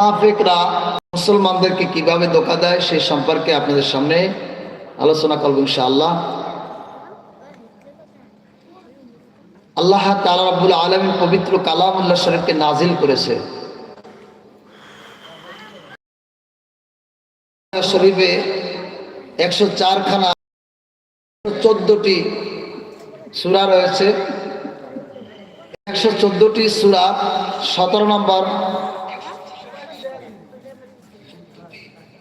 মুনাফিকরা মুসলমানদেরকে কীভাবে ধোকা দেয় সেই সম্পর্কে আপনাদের সামনে আলোচনা করব ইনশাআল্লাহ। আল্লাহ তাআলা রাব্বুল আলামিন পবিত্র কালামুল্লাহ শরীফকে নাজিল করেছে। শরীফে একশো চারখানা চোদ্দটি সুরা রয়েছে। একশো চোদ্দটি সুরা, সতেরো নম্বর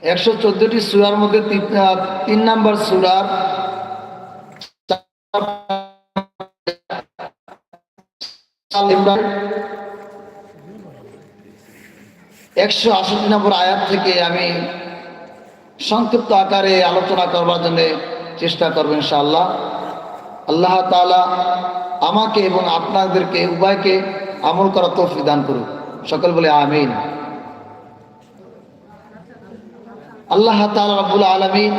একশো চোদ্দটি সুরার মধ্যে তিন- নাম্বার সুরার একশো আষট্টি নম্বর আয়াত থেকে আমি সংক্ষিপ্ত আকারে আলোচনা করবার জন্য চেষ্টা করব ইনশাআল্লাহ। আল্লাহ তাআলা আমাকে এবং আপনাদেরকে, উভয়কে আমল করা তৌফিক দান করুক। সকল বলে আমিন। আল্লাহ রাব্বুল আলামিন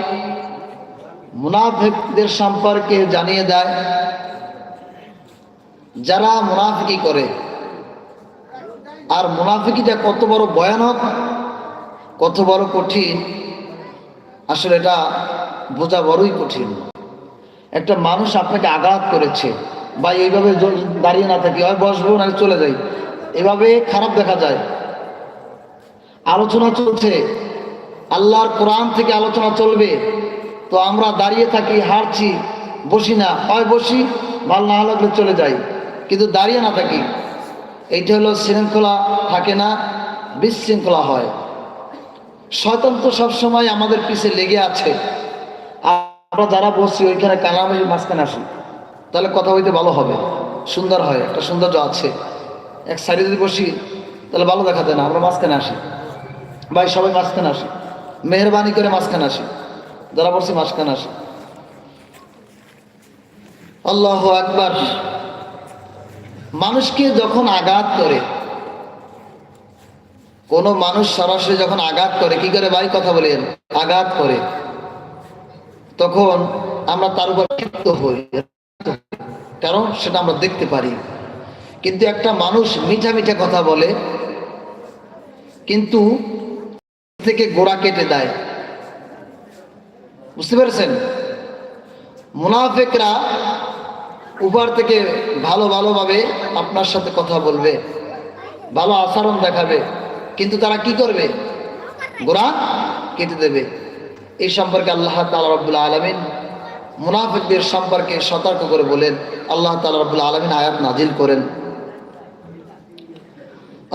মুনাফিকদের সম্পর্কে জানিয়ে দেয়, যারা মুনাফিকি করে। আর মুনাফিকিটা কত বড় ভয়ানক, কত বড় কঠিন, আসলে এটা বোঝা বড়ই কঠিন। একটা মানুষ আপনাকে আঘাত করেছে, বা এইভাবে দাঁড়িয়ে না থাকি, হয় বসবো না চলে যাই, এভাবে খারাপ দেখা যায়। আলোচনা চলছে আল্লাহর কোরআন থেকে আলোচনা চলবে। তো আমরা দাঁড়িয়ে থাকি হারছি বসি না। হয় বসি, ভালো না লাগলে চলে যাই। কিন্তু দাঁড়িয়ে না থাকি। এইটা হলো শৃঙ্খলা থাকে না, বিশৃঙ্খলা হয়। শয়তান তো সবসময় আমাদের পিছে লেগে আছে। আমরা যারা বসছি, ওইখানে কালামের মাঝখানে আসি। তাহলে কথা হইতে ভালো হবে। সুন্দর হয়, একটা সৌন্দর্য আছে। এক সাইডে যদি বসি, তাহলে ভালো দেখা যায় না। আমরা মাঝখানে আসি। ভাই, সবাই মাঝখানে আসি। মেহরবানি করে মাঝখানে আসি। যারা বলছি মাঝখানে আসি। আল্লাহ একবার মানুষকে যখন আঘাত করে, কোন মানুষ সরাসরি যখন আঘাত করে, কি করে ভাই কথা বলেন? আঘাত করে। তখন আমরা তার উপর ক্ষিপ্ত হই। কারণ সেটা আমরা দেখতে পারি। কিন্তু একটা মানুষ মিঠা মিঠা কথা বলে, কিন্তু থেকে গোড়া কেটে দেয়। বুঝতে পেরেছেন? মুনাফেকরা উপর থেকে ভালো ভালোভাবে আপনার সাথে কথা বলবে, ভালো আচরণ দেখাবে, কিন্তু তারা কি করবে? গোড়া কেটে দেবে। এই সম্পর্কে আল্লাহ তালা রব্বুল আলমিন মুনাফিকদের সম্পর্কে সতর্ক করে বলেন। আল্লাহ তালা রব্বুল আলমিন আয়াত নাজিল করেন।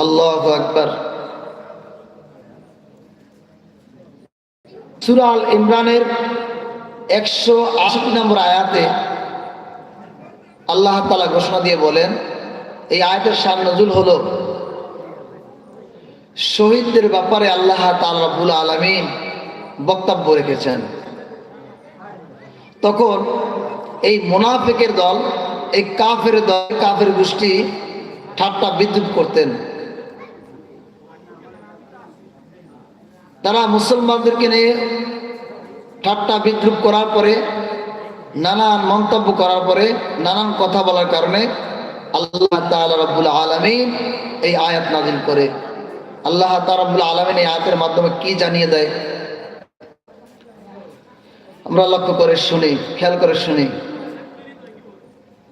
আল্লাহ আকবার। সুরাল ইমরানের একশো আষট্টি নম্বর আয়াতে আল্লাহ তালা ঘোষণা দিয়ে বলেন, এই আয়াতের সার নজুল হল, শহীদদের ব্যাপারে আল্লাহ তালা রব্বুল আলমিন বক্তব্য রেখেছেন। তখন এই মোনাফেকের দল, এই কাফের দল, কাফের গোষ্ঠী ঠাট্টা বিদ্যুৎ করতেন। তারা মুসলমানদেরকে নিয়ে ঠাট্টা বিদ্রুপ করার পরে নানান মন্তব্য করার পরে নানান কথা বলার কারণে আল্লাহ তাআলা রব্বুল আলামিন এই আয়াত নাজিল করে আল্লাহ তাআলা রব্বুল আলামিন এই আয়াতের মাধ্যমে কি জানিয়ে দেয় আমরা লক্ষ্য করে শুনি খেয়াল করে শুনি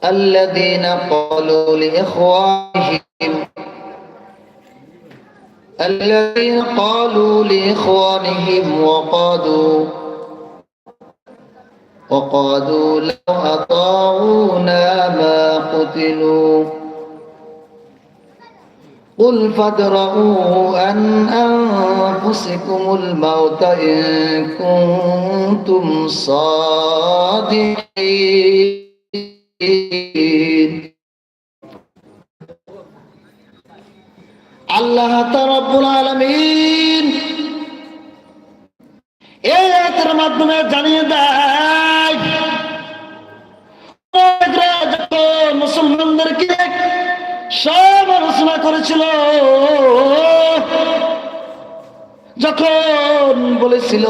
الذين قالوا لإخوانهم الذين قالوا لإخوانهم وقالوا وقالوا لو أطاعونا ما قتلوا. قل فادرؤوا عن أنفسكم الموت إن كنتم صادقين. আল্লাহ রব্বুল আলমিন এই আয়াতের মাধ্যমে জানিয়ে দেয় মুসলমানদেরকে সব আলোচনা করেছিল। যখন বলেছিল,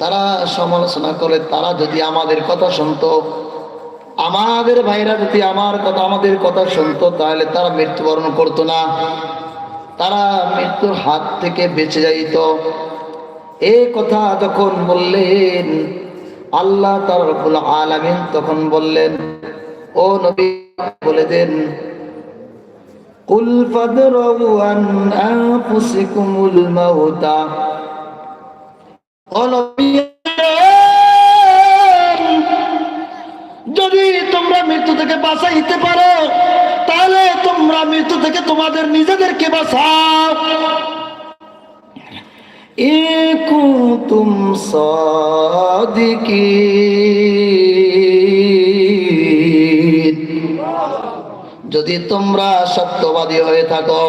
তারা সমালোচনা করে, তারা যদি আমাদের কথা শুনতো আমাদের ভাইরা যদি আমার কথা, আমাদের কথা শুনতো, তাহলে তারা মৃত্যুবরণ করতো না। তারা মৃত্যুর হাত থেকে বেঁচে যাইত। এই কথা যখন বললেন, আল্লাহ তার রব্বুল আলামিন তখন বললেন, ও নবী, বলে দেন, কুল ফাদরাউ ও নবী মৃত্যু থেকে বাঁচাইতে পারো। তাহলে তোমরা মৃত্যু থেকে তোমাদের নিজেদেরকে বাঁচাও। যদি তোমরা সত্যবাদী হয়ে থাকো,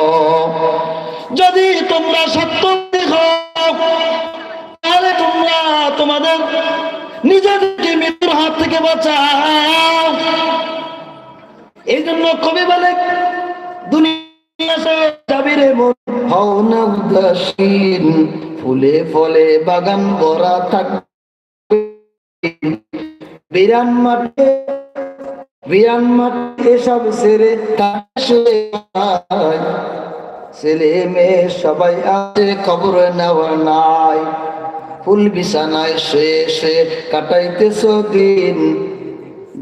যদি তোমরা সত্যবাদী তাহলে তোমরা তোমাদের নিজেদেরকে মৃত্যুর হাত থেকে বাঁচাও। এই জন্য কবি বলে উদাসীন, ফুলে ফলে বাগান ভরা থাকবে। বিরান মাঠে মাঠে সব ছেলে মেয়ে সবাই আছে, খবর নেওয়া নাই। ফুল বিছানায় শুয়ে শুয়ে কাটাইতেছ দিন।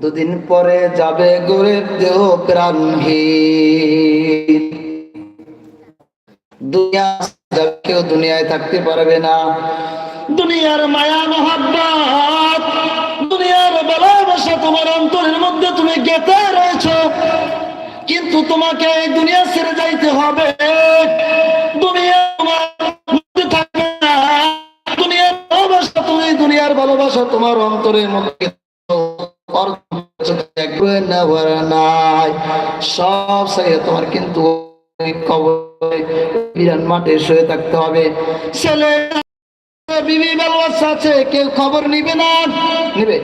দুদিন পরে যাবে গরিব দেহ প্রাণহীন। দুনিয়া কেউ দুনিয়ায় থাকতে পারবে না। দুনিয়ার মায়া, মহাব্বত, দুনিয়ার ভালোবাসা তোমার অন্তরের মধ্যে তুমি গেতে রয়েছ। কিন্তু তোমাকে এই দুনিয়া ছেড়ে যাইতে হবে। দুনিয়া তোমার থাকবে না। দুনিয়ার ভালোবাসা তুমি, দুনিয়ার ভালোবাসা তোমার অন্তরের মধ্যে সব সাইয়ে তোমার কিন্তু বিরান মাঠে শুয়ে থাকতে হবে। ছেলে বিবি বাচ্চা আছে কেউ খবর নিবে না? নিবে।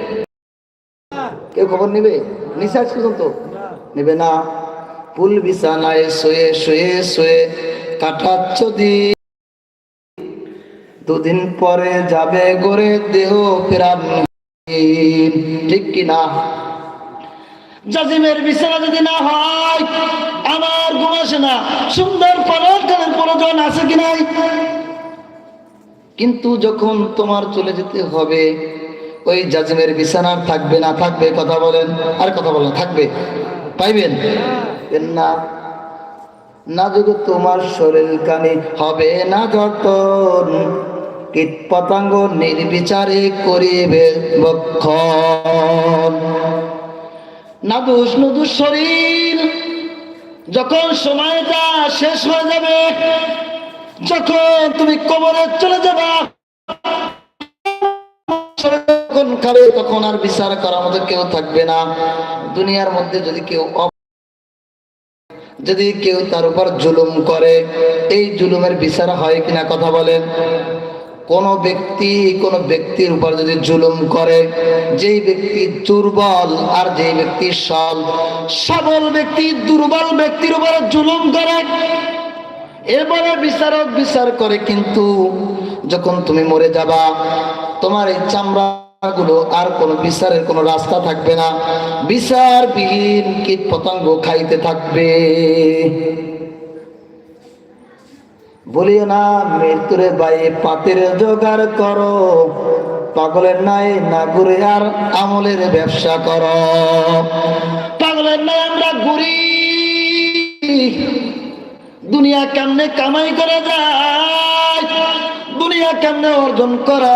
কেউ খবর নিবে? পর্যন্ত? নিবে না। বিছানায় শুয়ে শুয়ে শুয়ে কাটাচ্ছ দিন দুদিন পরে যাবে গড়ে দেহ প্রাণ ঠিক কিনা জাজিমের বিছানা যদি না হয়, আমার ঘুম আসে না। সুন্দর পরকালের প্রয়োজন আছে কি নাই? কিন্তু যখন তোমার চলে যেতে হবে, ওই জাজিমের বিছানা থাকবে না, থাকবে, কথা বলেন, আর কথা বলেন, থাকবে, পাইবেন? না। না যদি তোমার শরীর কানে হবে না যতন কীট পতঙ্গ নির্বিচারে করিবে বক্ষণ। নাদুস নুদুস শরীর। যখন সময়টা শেষ হয়ে যাবে, যখন তুমি কবরে চলে যাবা তখন আর বিচার করার মতো কেউ থাকবে না। দুনিয়ার মধ্যে যদি কেউ যদি কেউ তার উপর জুলুম করে, এই জুলুমের বিচার হয় কিনা কথা বলেন। কোন ব্যক্তি কোন ব্যক্তির উপর যদি জুলুম করে, যেই ব্যক্তি দুর্বল আর যেই ব্যক্তি সল সবল ব্যক্তি, দুর্বল ব্যক্তির উপর জুলুম করে, এবারে বিচারক বিচার করে, কিন্তু যখন তুমি মরে যাবা, তোমার এই চামড়া আর কোনো বিচারের কোনো রাস্তা থাকবে না। বিচারবিহীন কীট পতঙ্গ খাইতে থাকবে। বলিও না, মৃত্যুরে বাই পাতের জোগাড় করো। পাগলের নাই না ঘুরে আর আমলের ব্যবসা করো। পাগলের নাই আমরা ঘুরি। দুনিয়া কেমনে কামাই করা যায়? দুনিয়া কেমনে অর্জন করা।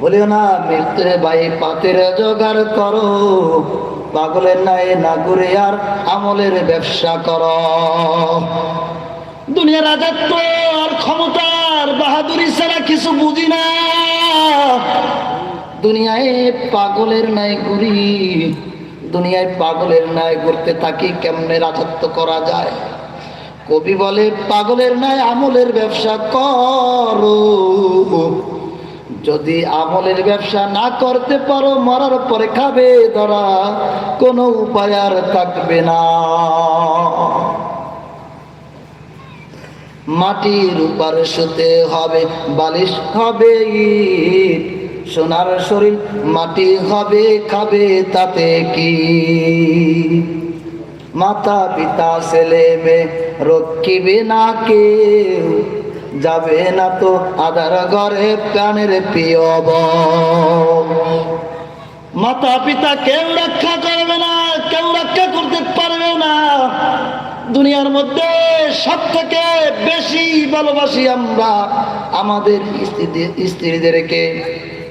বলিও না মৃত্যুরে বাই পাতের জোগাড় করো। পাগলের নাই না ঘুরে আর আমলের ব্যবসা করো। দুনিয়ার রাজত্ব আর ক্ষমতার বাহাদুরি ছাড়া কিছু বুঝি না। দুনিয়ায় পাগলের নাই ঘুরি, দুনিয়ায় পাগলের নাই ঘুরতে থাকি কেমনে রাজত্ব করা যায়? কবি বলে, পাগলের নাই আমলের ব্যবসা করো। যদি আমলের ব্যবসা না করতে পারো, মরার পরে খাবে ধরা কোনো উপায় আর থাকবে না। মাটির উপরে শুতে হবে, বালিশ হবে ইট। সোনার শরীর মাটি হবে, খাবে তাতে কি? মাতা পিতা ছেলে মেয়ে রক্ষিবে না কেউ। যাবে না তো আধার ঘরে প্রাণের প্রিয়। মাতা পিতা কেউ রক্ষা করবে না, কেউ রক্ষা করতে পারবে না দুনিয়ার মধ্যে সব থেকে বেশি ভালোবাসি আমরা আমাদের স্ত্রীদেরকে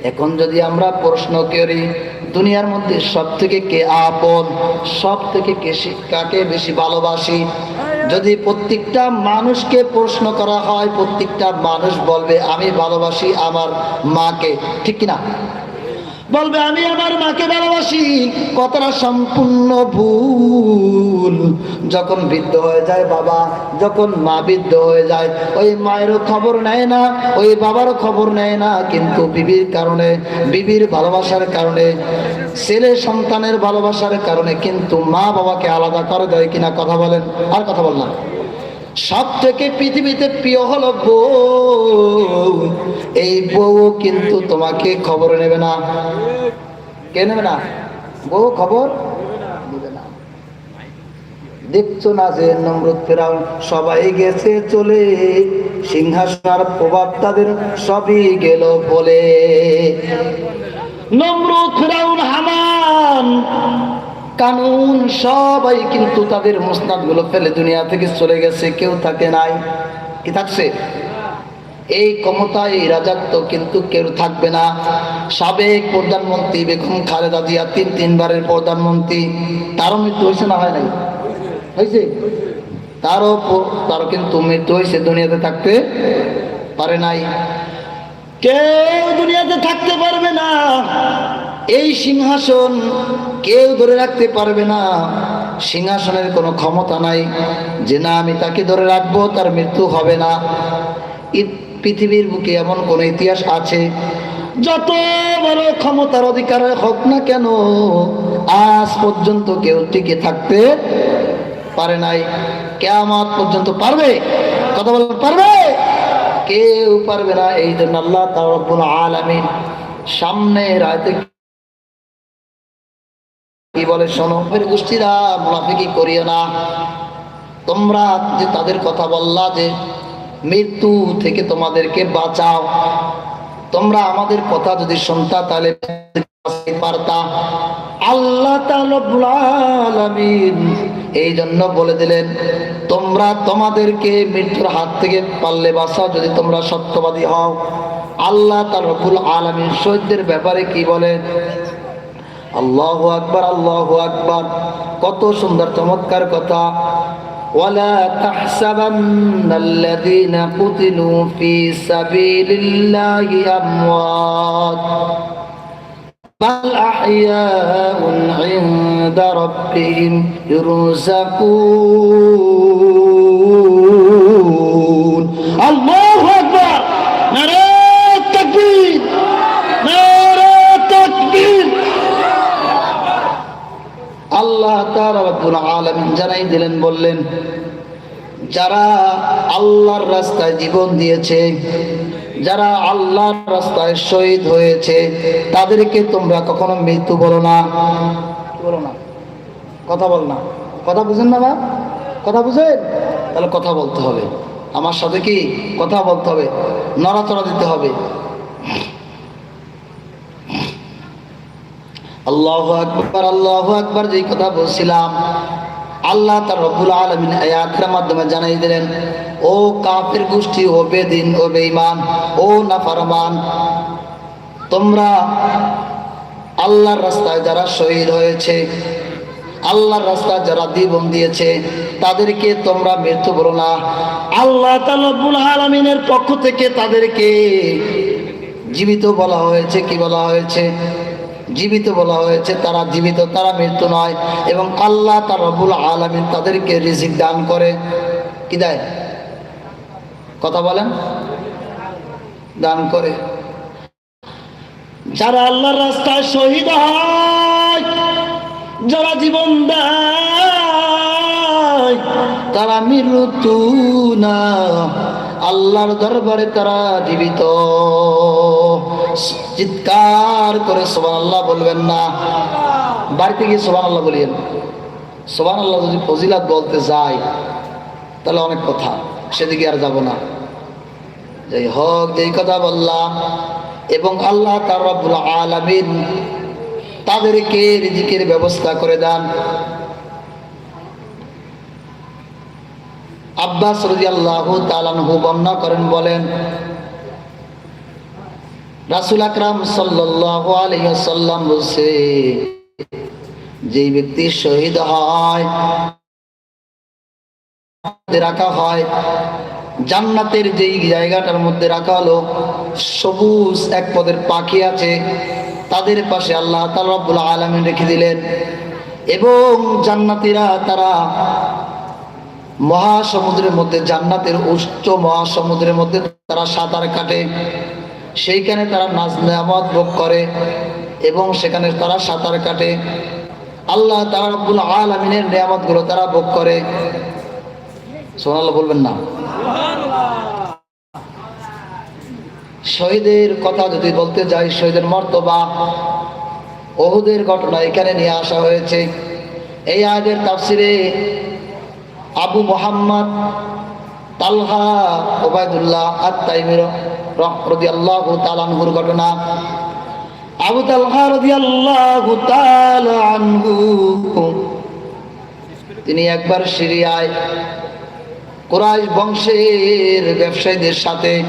এখন যদি আমরা প্রশ্ন করি, দুনিয়ার মধ্যে সব থেকে কে আপন সব থেকে কে কাকে বেশি ভালোবাসি? যদি প্রত্যেকটা মানুষকে প্রশ্ন করা হয়, প্রত্যেকটা মানুষ বলবে, আমি ভালোবাসি আমার মাকে। ঠিক কিনা? বলবে, আমি আমার মাকে ভালোবাসি, কথাটা সম্পূর্ণ ভুল। যখন বৃদ্ধ হয়ে যায়, বাবা যখন মা বৃদ্ধ হয়ে যায়, ওই মায়েরও খবর নেয় না, ওই বাবারও খবর নেয় না। কিন্তু বিবির কারণে, বিবির ভালোবাসার কারণে, ছেলে সন্তানের ভালোবাসার কারণে কিন্তু মা বাবাকে আলাদা করে দেয় কিনা কথা বলেন। আর কথা বললাম সব থেকে পৃথিবীতে প্রিয় হলো বউ। এই বউ কিন্তু তোমাকে খবর নেবে না। কে নেবে না? বউ খবর? না। দেখছ না যে নমরুদ ফেরাও সবাই গেছে চলে? সিংহাসনার প্রভাব তাদের সবই গেল বলে। নমরুদ ফেরাউন হামান কানুন সবাই কিন্তু তাদের মোসনাদগুলো ফেলে দুনিয়া থেকে চলে গেছে, কেউ থাকে নাই। কি থাকছে? এই ক্ষমতা এই রাজত্ব কিন্তু কেউ থাকবে না। সাবেক প্রধানমন্ত্রী বেগম খালেদা জিয়া তিন তিনবারের প্রধানমন্ত্রী। তারও মৃত্যু হয়েছে না হয় নাই? হয়েছে? তারও তারও কিন্তু মৃত্যু হয়েছে, দুনিয়াতে থাকতে পারে নাই। কেউ দুনিয়াতে থাকতে পারবে না। এই সিংহাসন কেউ ধরে রাখতে পারবে না। সিংহাসনের কোনো ক্ষমতা নাই যে না, আমি তাকে ধরে রাখব, তার মৃত্যু হবে না। পৃথিবীর বুকে এমন কোন ইতিহাস আছে, যত বড় ক্ষমতার অধিকার হোক না কেন, আজ পর্যন্ত কেউ টিকে থাকতে পারে নাই। কেয়ামত পর্যন্ত পারবে? কথা বলতে পারবে? কেউ পারবে না। এই জন্য আল্লাহ তাআলা রব্বুল আলামিন সামনে রাতে কি বলে শোনো? গোষ্ঠীরা মুনাফিকি করিও না। তোমরা যে তাদের কথা বললা যে, মৃত্যু থেকে তোমাদেরকে বাঁচাও। তোমরা আমাদের কথা যদি শুনতা, তাহলে আল্লাহ এই জন্য বলে দিলেন, তোমরা তোমাদেরকে মৃত্যুর হাত থেকে পারলে যদি তোমরা সত্যবাদী হও। আল্লাহ শহীদদের ব্যাপারে কি বলেন? আল্লাহ আকবার আল্লাহ আকবার কত সুন্দর চমৎকার কথা ولا تحسبن الذين قتلوا في سبيل الله أموات بل أحياء عند ربهم يرزقون الله আল্লাহ রব্বুল জানাই দিলেন, বললেন, যারা আল্লাহর রাস্তায় জীবন দিয়েছে, যারা আল্লাহর রাস্তায় শহীদ হয়েছে, তাদেরকে তোমরা কখনো মৃত্যু বলো না। বলো না। কথা বল না। কথা বুঝেন না বা কথা বুঝেন? তাহলে কথা বলতে হবে। আমার সাথে কি? কথা বলতে হবে। নড়াচড়া দিতে হবে। আল্লাহ আকবর আল্লাহ আকবর যেই কথা বলছিলাম, আল্লাহ তার রব্বুল আলমিন আয়াতের মাধ্যমে জানাই দিলেন, ও কাফের গোষ্ঠী, ও বেদিন, ও বেঈমান, ও নাফরমান, তোমরা আল্লাহর রাস্তায় যারা শহীদ হয়েছে, আল্লাহর রাস্তায় যারা জীবন দিয়েছে, তাদেরকে তোমরা মৃত্যু বলো না। আল্লাহ তালবুল আলমিনের পক্ষ থেকে তাদেরকে জীবিত বলা হয়েছে, কি বলা হয়েছে? জীবিত বলা হয়েছে, তারা জীবিত, তারা মৃত্যু নয় এবং আল্লাহ তার রবুল আলমিন তাদেরকে রিজিক দান করে। কি দেয়? কথা বলেন। দান করে। যারা আল্লাহর রাস্তায় শহীদ হয়, যারা জীবন দেয়, তারা মৃত্যু না, আল্লাহর দরবারে তারা জীবিত। চিৎকার করে সোবান আল্লাহ বলবেন না। বাড়িতে গিয়ে সোবান আল্লাহ বলিয়েন সোবান আল্লাহ যদি ফজিলাত বলতে যায়, তাহলে অনেক কথা, সেদিকে আর যাব না। যাই হোক, যেই কথা বললাম, এবং আল্লাহ তার রব্বুল আলামিন তাদেরকে রিজিকের ব্যবস্থা করে দেন। আব্বাস রাদিয়াল্লাহু তাআলাহু বর্ণনা করেন, বলেন রাসূল আকরাম আলাইহি বলছে, যেই ব্যক্তি শহীদ হয় রাখা হয়, জান্নাতের যেই জায়গাটার মধ্যে রাখা হলো, সবুজ এক পদের পাখি আছে, তাদের পাশে আল্লাহ তাআলা রব্বুল আলামিন রেখে দিলেন। এবং জান্নাতীরা তারা মহাসমুদ্রের মধ্যে, জান্নাতের উচ্চ মহাসমুদ্রের মধ্যে তারা সাঁতার কাটে। সেইখানে তারা নাজ নেয়ামত ভোগ করে এবং সেখানে তারা সাঁতার কাটে। আল্লাহ তারা রব্বুল আলমিনের নিয়ামতগুলো তারা ভোগ করে। সোনাল্লাহ বলবেন না। শহীদের কথা যদি বলতে যাই, শহীদের মর্তবা ওহুদের ঘটনা এখানে নিয়ে আসা হয়েছে। এই আয়াতের তাফসিরে আবু মোহাম্মদ তালহা ওবায়দুল্লাহ আত্মাইমির রদি আল্লাহ তালানহুর ঘটনা। আবু তালহা আল্লাহ আনহু। তিনি একবার সিরিয়ায় কোরআশ বংশের ব্যবসায়ীদের সাথে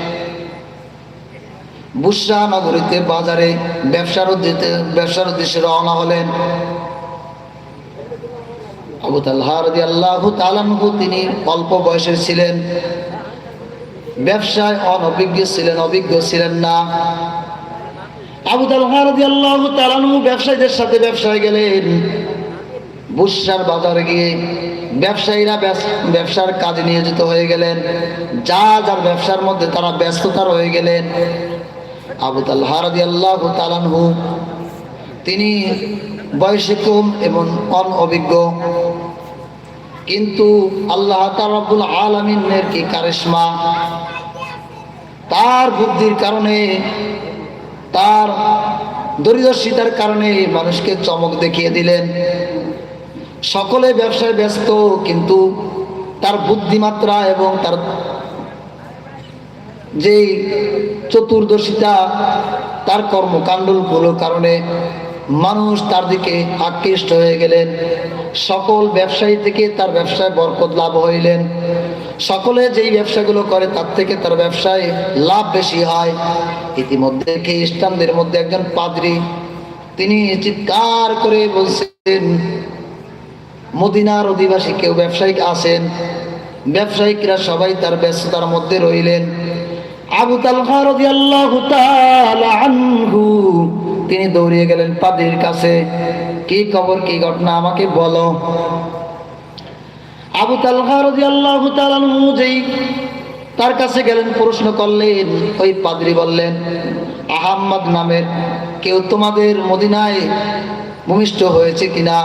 বুসরা নগরীতে বাজারে ব্যবসার উদ্দেশ্যে ব্যবসার উদ্দেশ্যে রওনা হলেন। আবু তাল্লাহ তালানহু তিনি অল্প বয়সের ছিলেন। ব্যবসায় অনভিজ্ঞ ছিলেন, অভিজ্ঞ ছিলেন না। আবু তাল্লাহ রদি আল্লাহ তালানহু ব্যবসায়ীদের সাথে ব্যবসায় গেলেন। বুসার বাজারে গিয়ে ব্যবসায়ীরা ব্যবসার কাজে নিয়োজিত হয়ে গেলেন। যা যার ব্যবসার মধ্যে তারা ব্যস্ততা রয়ে গেলেন। আবু তাল্লাহ রদি আল্লাহ তালানহু তিনি বয়সে কম এবং অনভিজ্ঞ। কিন্তু আল্লাহ তারাবুল আলমিনের কি কারিশমা? তার বুদ্ধির কারণে, তার দরিদর্শিতার কারণে মানুষকে চমক দেখিয়ে দিলেন। সকলে ব্যবসায় ব্যস্ত, কিন্তু তার বুদ্ধিমাত্রা এবং তার যেই চতুর্দশিতা, তার কর্মকাণ্ডগুলোর কারণে মানুষ তার দিকে আকৃষ্ট হয়ে গেলেন। সকল ব্যবসায়ী থেকে তার ব্যবসায় বরকত লাভ হইলেন। সকলে যেই ব্যবসাগুলো করে, তার থেকে তার ব্যবসায় লাভ বেশি হয়। ইতিমধ্যে খ্রিস্টানদের মধ্যে একজন পাদ্রি, তিনি চিৎকার করে বলছেন, মদিনার অধিবাসী কেউ ব্যবসায়িক আছেন? ব্যবসায়িকরা সবাই তার ব্যস্ততার মধ্যে রইলেন। আবু তালহা রাদিয়াল্লাহু তাআলা আনহু তিনি দৌড়িয়ে গেলেন পাদ্রির কাছে। কি খবর, কি ঘটনা, আমাকে বলো। আবু তালহা তাআলা আনহু যেই তার কাছে গেলেন, প্রশ্ন করলেন, ওই পাদ্রি বললেন, আহাম্মদ নামের কেউ তোমাদের মদিনায় ভূমিষ্ঠ হয়েছে কিনা?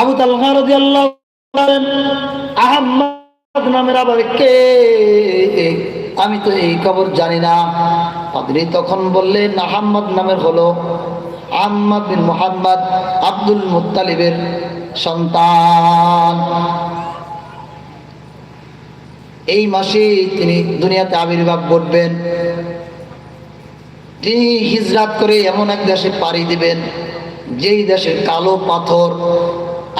আবু তালহা রাদিয়াল্লাহু তাআলা আহাম্মদ নামের আবার কে? আমি তো এই খবর জানি না। পাদ্রী তখন বললেন আহম্মদ নামের হলো আহম্মদ বিন মোহাম্মদ আব্দুল মুতালিবের সন্তান। এই মাসে তিনি দুনিয়াতে আবির্ভাব ঘটবেন। তিনি হিজরাত করে এমন এক দেশে পাড়ি দিবেন, যেই দেশে কালো পাথর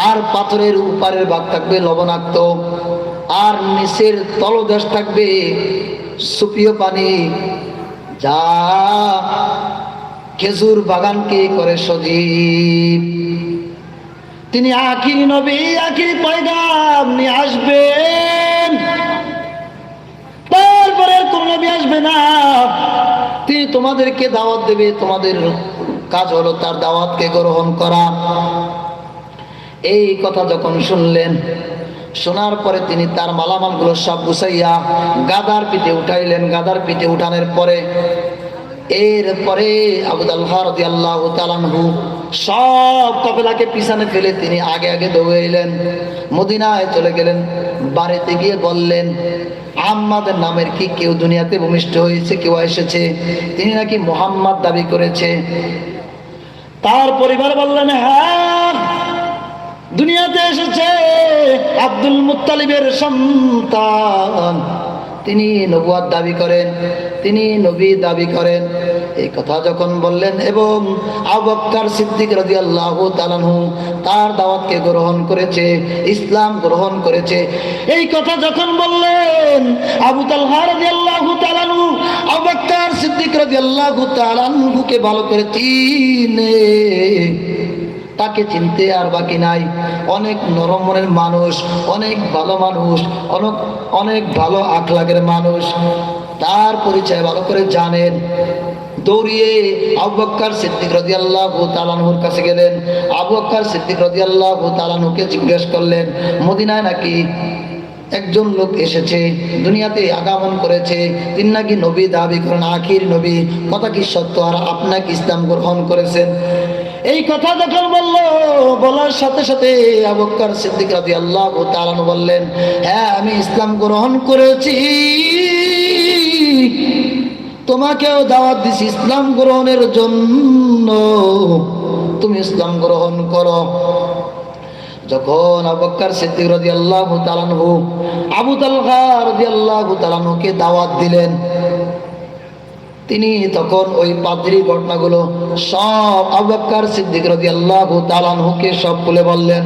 আর পাথরের উপারের ভাগ থাকবে লবণাক্ত, আর নিচের তলদেশ থাকবে সুপিয় পানি যা খেজুর বাগানকে করে সজীব। তিনি আখিরি নবী, আখিরি পয়গাম নিয়ে আসবেন। তারপরে কোন নবী আসবে না। তিনি তোমাদেরকে দাওয়াত দেবে, তোমাদের কাজ হলো তার দাওয়াতকে গ্রহণ করা। এই কথা যখন শুনলেন শোনার পরে তিনি তার মালামালগুলো সব গুছাইয়া গাদার পিঠে উঠাইলেন। গাদার পিঠে উঠানোর পরে এরপরে আবুদাল হরদি আল্লাহ তালানহু সব কপেলাকে পিছনে ফেলে তিনি আগে আগে দৌড়াইলেন মদিনায় চলে গেলেন, বাড়িতে গিয়ে বললেন আম্মাদের নামের কি কেউ দুনিয়াতে ভূমিষ্ঠ হয়েছে, কেউ এসেছে? তিনি নাকি মোহাম্মদ দাবি করেছে। তার পরিবার বললেন হ্যাঁ দুনিয়াতে এসেছে আব্দুল মুত্তালিবের সন্তান। তিনি নবুয়াদ দাবি করেন, তিনি নবী দাবি করেন। এই কথা যখন বললেন এবং আবক্কার সিদ্দিক রাজি আল্লাহ তালানহু তার দাওয়াতকে গ্রহণ করেছে, ইসলাম গ্রহণ করেছে। এই কথা যখন বললেন আবু তালহা রাজি আল্লাহ তালানহু আবক্কার সিদ্দিক রাজি আল্লাহ তালানহুকে ভালো করে চিনে। তাকে চিনতে আর বাকি নাই। অনেক নরম মনের মানুষ, অনেক ভালো মানুষ, অনেক অনেক ভালো আখলাগের মানুষ। তার পরিচয় ভালো করে জানেন। দৌড়িয়ে আবু বক্কর সিদ্দিক রাদিয়াল্লাহু তাআলার কাছে গেলেন। আবু বক্কর সিদ্দিক রাদিয়াল্লাহু তাআলাকে জিজ্ঞেস করলেন, মদিনায় নাকি একজন লোক এসেছে? দুনিয়াতে আগমন করেছে। তিনি নাকি নবী, দাবি করেন, আখির নবী। কথা কি সত্য? আর আপনাকে ইসলাম গ্রহণ করেছেন? এই কথা যখন বলল, বলার সাথে সাথে আবক্কর সিদ্দিক রাজি আল্লাহ তালানু বললেন হ্যাঁ আমি ইসলাম গ্রহণ করেছি। তোমাকেও দাওয়াত দিছি ইসলাম গ্রহণের জন্য। তুমি ইসলাম গ্রহণ করো। যখন আবক্কর সিদ্দিক রাজি আল্লাহ তালানহু আবু তালহা রাজি আল্লাহ তালানহুকে দাওয়াত দিলেন তিনি তখন ওই পাদ্রি ঘটনাগুলো সব আবক্কর সিদ্দিক রাজি আল্লাহ তালানহুকে সব খুলে বললেন,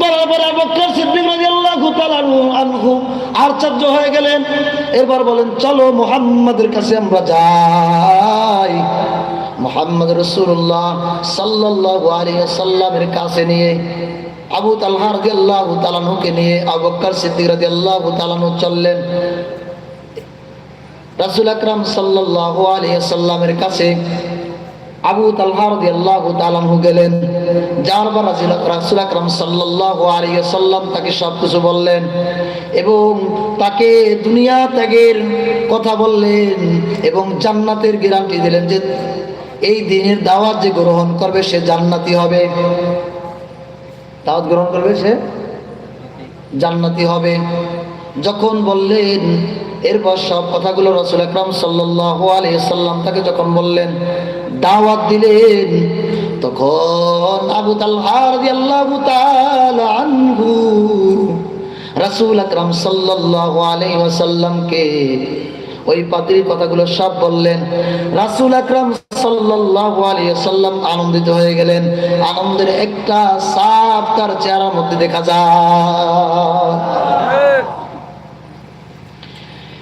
বরাবর আবক্কর সিদ্দিক রাজি আল্লাহ তালানহু আনহু আশ্চর্য হয়ে গেলেন। এরপর বলেন, চলো মুহাম্মাদের কাছে আমরা যাই। মোহাম্মদ রসুল্লাহ সাল্লাহ আলী সাল্লামের কাছে নিয়ে, আবু তালহা রাজি আল্লাহ তালানহুকে নিয়ে আবক্কর সিদ্দিক রাজি আল্লাহ তালানহু চললেন। রাসুল আকরাম সাল্লাহ আলিয়াল্লামের কাছে আবু তালহা রদি আল্লাহ তালানহু গেলেন। যার পর রাসুল আকরাম সাল্লাহ আলিয়াল্লাম তাকে সব কিছু বললেন এবং তাকে দুনিয়া ত্যাগের কথা বললেন এবং জান্নাতের গ্যারান্টি দিলেন যে এই দিনের দাওয়াত যে গ্রহণ করবে সে জান্নাতি হবে। দাওয়াত গ্রহণ করবে সে জান্নাতি হবে। যখন বললেন এরপর সব কথাগুলো রসুল আকরাম সাল্লাম তাকে যখন বললেন, দাওয়াত দিলেন, তখন আবু আনহু রাসুল আকরাম সাল্লাহ আলাইসাল্লামকে ওই পাত্রীর কথাগুলো সব বললেন। রাসুল আকরাম সাল্লাহ আলিয়াল্লাম আনন্দিত হয়ে গেলেন। আনন্দের একটা সাপ তার চেহারার মধ্যে দেখা যায়।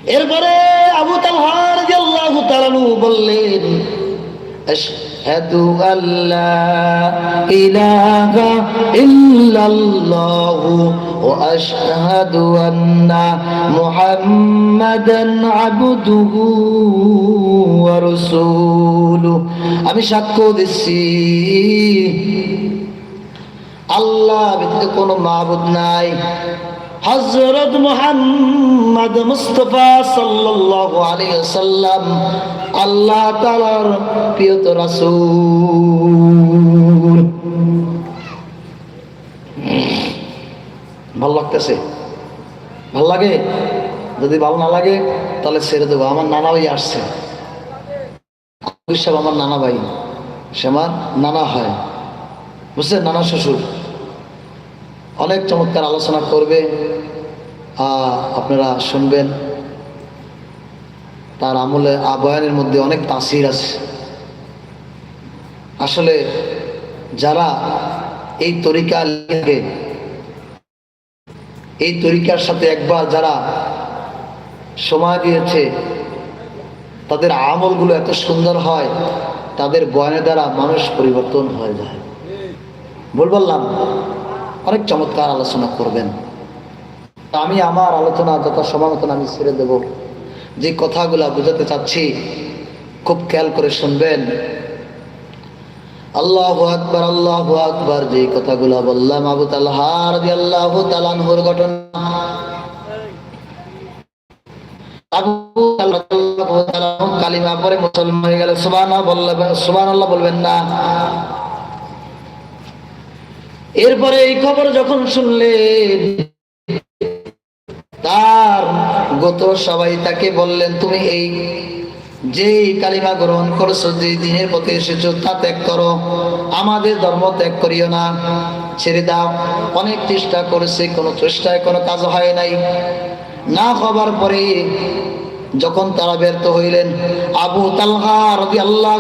এরপরে আবু তালহার আল্লাহ তালানু বললেন, আশহাদু আল্লা ইলাহা ইল্লাল্লাহু ওয়া আশহাদু আন্না মুহাম্মাদান আবদুহু ওয়া রাসূলুহু। আমি সাক্ষ্য দিচ্ছি, আল্লাহ ব্যতীত কোনো মাবুদ নাই। হজরত মোহাম্মদ মুস্তফা সাল্লাল্লাহু আলাইহি সাল্লাম আল্লাহ তাআলার প্রিয়ত রাসূল। ভালো লাগতেছে? ভালো লাগে? যদি ভালো না লাগে, তাহলে ছেড়ে দেবো। আমার নানা ভাই আসছে। আমার নানা ভাই। সে আমার নানা হয়। বুঝছেন? নানা শ্বশুর। অনেক চমৎকার আলোচনা করবে আপনারা শুনবেন। তার আমলে বয়ানের মধ্যে অনেক তাসির আছে। আসলে যারা এই তরিকা লিখে এই তরিকার সাথে একবার যারা সময় দিয়েছে, তাদের আমলগুলো এত সুন্দর হয়, তাদের বয়ানে দ্বারা মানুষ পরিবর্তন হয়ে যায়। বল বললাম। অনেক চমৎকার আলোচনা করবেন। আমি আমার আলোচনা যত সময় মতন আমি ছেড়ে দেব। যে কথাগুলা বুঝাতে চাচ্ছি, খুব খেয়াল করে শুনবেন। আল্লাহ আকবর আল্লাহ আকবর, যে কথাগুলা বললাম, আবু তালহার আল্লাহ তালানহুর ঘটনা। কালিমা পরে মুসলমান হয়ে গেল। সুবান বলবেন সুবান আল্লাহ বলবেন না। এরপরে এই খবর যখন শুনলেন তার গোত্র সবাই তাকে বললেন, তুমি এই যে কালিমা গ্রহণ করছ যে দিনের পথে এসেছ, তা ত্যাগ করো। আমাদের ধর্ম ত্যাগ করিও না। ছেড়ে দাও। অনেক চেষ্টা করেছে, কোনো চেষ্টায় কোনো কাজ হয় নাই। না হবার পরে যখন তারা ব্যর্থ হইলেন, আবু তালহা রবি আল্লাহ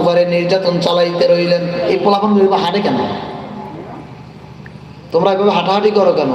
উপরে নির্যাতন চালাইতে রইলেন। এই পোলাপন হাঁটে কেন? তোমরা এভাবে হাঁটাহাঁটি করো কেন?